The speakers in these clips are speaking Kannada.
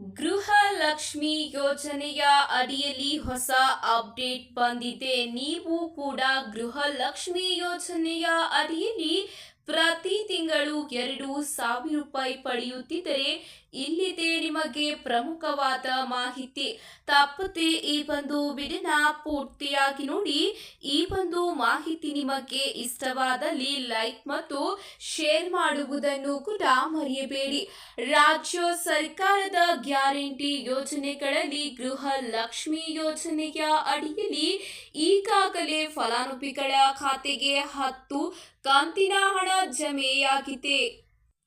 ಗೃಹಲಕ್ಷ್ಮಿ ಯೋಜನೆಯ ಅಡಿಯಲ್ಲಿ ಹೊಸ ಅಪ್ಡೇಟ್ ಬಂದಿದೆ. ನೀವು ಕೂಡ ಗೃಹಲಕ್ಷ್ಮಿ ಯೋಜನೆಯ ಅಡಿಯಲ್ಲಿ ಪ್ರತಿ ತಿಂಗಳು ಎರಡು ಸಾವಿರ ರೂಪಾಯಿ ಪಡೆಯುತ್ತಿದ್ದರೆ ಇಲ್ಲಿದೆ ನಿಮಗೆ ಪ್ರಮುಖವಾದ ಮಾಹಿತಿ. ತಪ್ಪದೆ ಈ ಒಂದು ವಿಡಿಯೋನ ಪೂರ್ತಿಯಾಗಿ ನೋಡಿ, ಈ ಒಂದು ಮಾಹಿತಿ ನಿಮಗೆ ಇಷ್ಟವಾದಲ್ಲಿ ಲೈಕ್ ಮತ್ತು ಶೇರ್ ಮಾಡುವುದನ್ನು ಕೂಡ ಮರೆಯಬೇಡಿ. ರಾಜ್ಯ ಸರ್ಕಾರದ ಗ್ಯಾರಂಟಿ ಯೋಜನೆಗಳಲ್ಲಿ ಗೃಹ ಲಕ್ಷ್ಮಿ ಯೋಜನೆಯ ಅಡಿಯಲ್ಲಿ ಈಗಾಗಲೇ ಫಲಾನುಭವಿಗಳ ಖಾತೆಗೆ ಹತ್ತು ಕಂತಿನ ಹಣ ಜಮೆಯಾಗಿದೆ.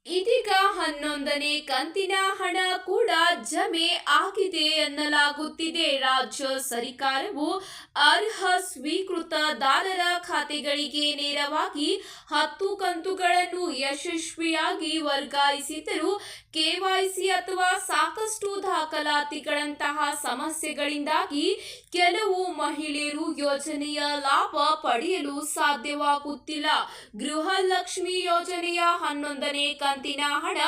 ಇದೀಗ ಹನ್ನೊಂದನೇ ಕಂತಿನ ಹಣ ಕೂಡ ಜಮೆ ಆಗಿದೆ ಎನ್ನಲಾಗುತ್ತಿದೆ. ರಾಜ್ಯ ಸರ್ಕಾರವು ಅರ್ಹ ಸ್ವೀಕೃತ ದಾರರ ಖಾತೆಗಳಿಗೆ ನೇರವಾಗಿ ಹತ್ತು ಕಂತುಗಳನ್ನು ಯಶಸ್ವಿಯಾಗಿ ವರ್ಗಾಯಿಸಿದರೂ ಕೆವೈಸಿ ಅಥವಾ ಸಾಕಷ್ಟು ದಾಖಲಾತಿಗಳಂತಹ ಸಮಸ್ಯೆಗಳಿಂದಾಗಿ ಕೆಲವು ಮಹಿಳೆಯರು ಯೋಜನೆಯ ಲಾಭ ಪಡೆಯಲು ಸಾಧ್ಯವಾಗುತ್ತಿಲ್ಲ. ಗೃಹಲಕ್ಷ್ಮಿ ಯೋಜನೆಯ ಹನ್ನೊಂದನೇ ಕಂತಿನ ಹಣ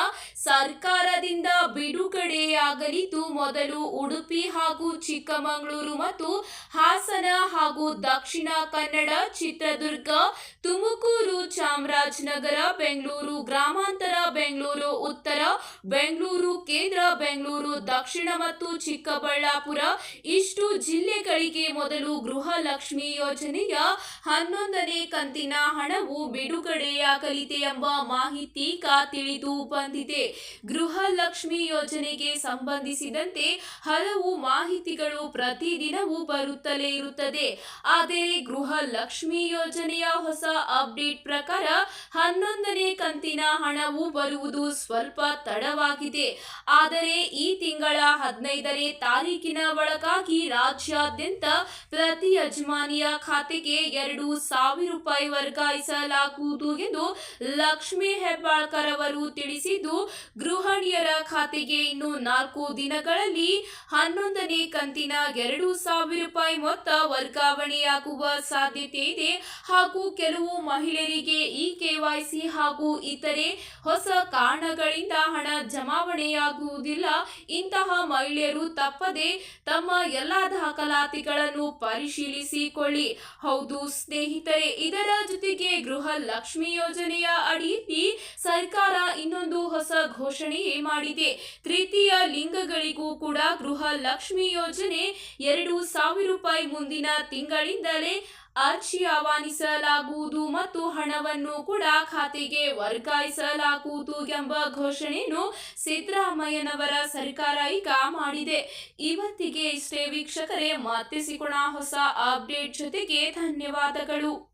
ಸರ್ಕಾರದಿಂದ ಬಿಡುಗಡೆಯಾಗಲಿದ್ದು ಮೊದಲು ಉಡುಪಿ ಹಾಗೂ ಚಿಕ್ಕಮಗಳೂರು ಮತ್ತು ಹಾಸನ ಹಾಗೂ ದಕ್ಷಿಣ ಕನ್ನಡ ಚಿತ್ರದುರ್ಗ, ತುಮಕೂರು ಚಾಮರಾಜನಗರ, ಬೆಂಗಳೂರು ಗ್ರಾಮಾಂತರ, ಬೆಂಗಳೂರು ಉತ್ತರ, ಬೆಂಗಳೂರು ಕೇಂದ್ರ, ಬೆಂಗಳೂರು ದಕ್ಷಿಣ ಮತ್ತು ಚಿಕ್ಕಬಳ್ಳಾಪುರ ಇಷ್ಟು ಜಿಲ್ಲೆಗಳಿಗೆ ಮೊದಲು ಗೃಹಲಕ್ಷ್ಮಿ ಯೋಜನೆಯ ಹನ್ನೊಂದನೇ ಕಂತಿನ ಹಣವು ಬಿಡುಗಡೆಯಾಗಲಿದೆ ಎಂಬ ಮಾಹಿತಿ ಈಗ ತಿಳಿದು ಬಂದಿದೆ. ಗೃಹಲಕ್ಷ್ಮಿ ಯೋಜನೆಗೆ ಸಂಬಂಧಿಸಿದಂತೆ ಹಲವು ಮಾಹಿತಿಗಳು ಪ್ರತಿದಿನವೂ ಬರುತ್ತಲೇ ಇರುತ್ತದೆ. ಆದರೆ ಗೃಹಲಕ್ಷ್ಮಿ ಯೋಜನೆಯ ಹೊಸ ಅಪ್ಡೇಟ್ ಪ್ರಕಾರ ಹನ್ನೊಂದನೇ ಕಂತಿನ ಹಣವು ಬರುವುದು ಸ್ವಲ್ಪ ತಡವಾಗಿದೆ. ಆದರೆ ಈ ತಿಂಗಳ ಹದಿನೈದನೇ ತಾರೀಕಿನ ಒಳಗಾಗಿ ರಾಜ್ಯಾದ್ಯಂತ ಪ್ರತಿ ಯಜಮಾನಿಯ ಖಾತೆಗೆ ಎರಡು ಸಾವಿರ ರೂಪಾಯಿ ವರ್ಗಾಯಿಸಲಾಗುವುದು ಎಂದು ಲಕ್ಷ್ಮೀ ಹೆಬ್ಬಾಳ್ಕರ್ ಅವರು ತಿಳಿಸಿದ್ದು, ಗೃಹಿಣಿಯರ ಖಾತೆಗೆ ಇನ್ನು ನಾಲ್ಕು ದಿನಗಳಲ್ಲಿ ಹನ್ನೊಂದನೇ ಕಂತಿನ ಎರಡು ಸಾವಿರ ರೂಪಾಯಿ ಮೊತ್ತ ವರ್ಗಾವಣೆಯಾಗುವ ಸಾಧ್ಯತೆ ಇದೆ. ಹಾಗೂ ಕೆಲವು ಮಹಿಳೆಯರಿಗೆ ಇ ಕೆವೈಸಿ ಹಾಗೂ ಇತರೆ ಹೊಸ ಕಾರಣಗಳಿಂದ ಹಣ ಜಮಾವಣೆಯಾಗುವುದಿಲ್ಲ. ಇಂತಹ ಮಹಿಳೆಯರು ತಪ್ಪದೆ ತಮ್ಮ ಎಲ್ಲಾ ದಾಖಲಾತಿಗಳನ್ನು ಪರಿಶೀಲಿಸಿಕೊಳ್ಳಿ. ಹೌದು ಸ್ನೇಹಿತರೆ, ಇದರ ಜೊತೆಗೆ ಗೃಹ ಲಕ್ಷ್ಮಿ ಯೋಜನೆಯ ಅಡಿಯಲ್ಲಿ ಸರ್ಕಾರ ಇನ್ನೊಂದು ಹೊಸ ಘೋಷಣೆ ಮಾಡಿದೆ. ತೃತೀಯ ಲಿಂಗಗಳಿಗೂ ಕೂಡ ಗೃಹ ಲಕ್ಷ್ಮಿ ಯೋಜನೆ ಎರಡು ಸಾವಿರ ರೂಪಾಯಿ ಮುಂದಿನ ತಿಂಗಳಿಂದಲೇ ಅರ್ಜಿ ಆಹ್ವಾನಿಸಲಾಗುವುದು ಮತ್ತು ಹಣವನ್ನು ಕೂಡ ಖಾತೆಗೆ ವರ್ಗಾಯಿಸಲಾಗುವುದು ಎಂಬ ಘೋಷಣೆಯನ್ನು ಸಿದ್ದರಾಮಯ್ಯನವರ ಸರ್ಕಾರ ಈಗ ಮಾಡಿದೆ. ಇವತ್ತಿಗೆ ಇಷ್ಟೇ ವೀಕ್ಷಕರೇ ಮತ್ತೆ ಸಿಗೋಣ ಹೊಸ ಅಪ್ಡೇಟ್ ಜೊತೆಗೆ ಧನ್ಯವಾದಗಳು.